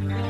Mm-hmm.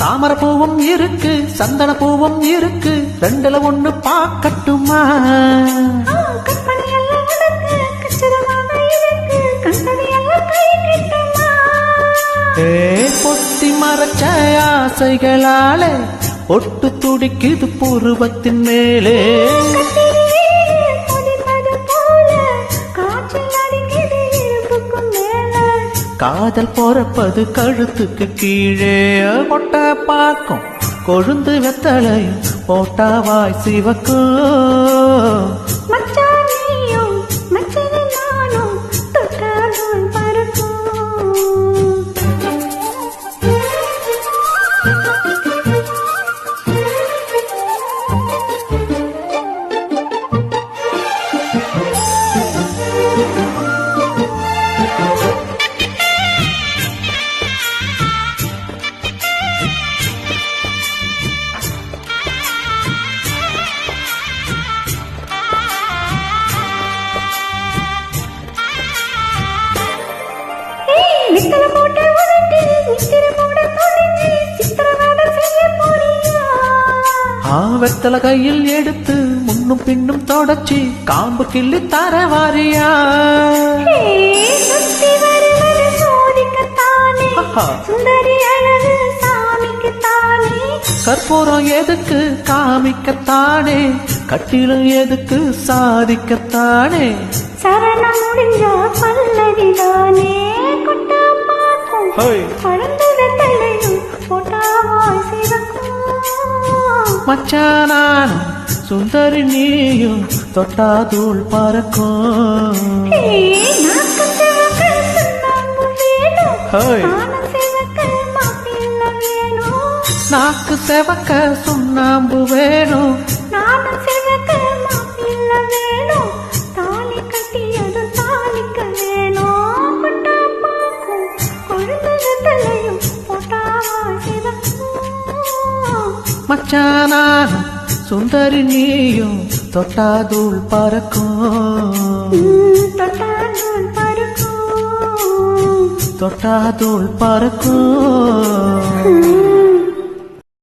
தாமரை பூவும் இருக்கு சந்தன பூவும் இருக்கு ரெண்டுல ஒண்ணு பாக்கட்டுமா பொத்தி மறைச்ச ஆசைகளாலே ஒட்டு துடிக்குது புருவத்தின் மேலே. காதல் போறப்பது கழுத்துக்கு கீழே. கொட்ட பார்க்கும் கொழுந்து வெத்தலையும் போட்டாவாய் சிவக்கு. வெத்தல கையில் எடுத்து முன்னும் பின்னும் தொடச்சி காம்பு கிள்ளி தர வாரியா? கற்பூரம் எதுக்கு காமிக்கத்தானே? கட்டிலும் எதுக்கு சாதிக்கத்தானே? சரணம் முடிஞ்ச பல்லவிதானே கொட்டாமாக்கும் மச்சானானும் சுந்தரி நீயும் தொட்டாதூள் பறக்கும். ஹே, நாக்கு சிவக்க சுண்ணாம்பு வேணும். மச்சானானும் சுந்தரி நீயும் தொட்டாதூள் பறக்கும். தொட்டாதூள் பறக்கும்.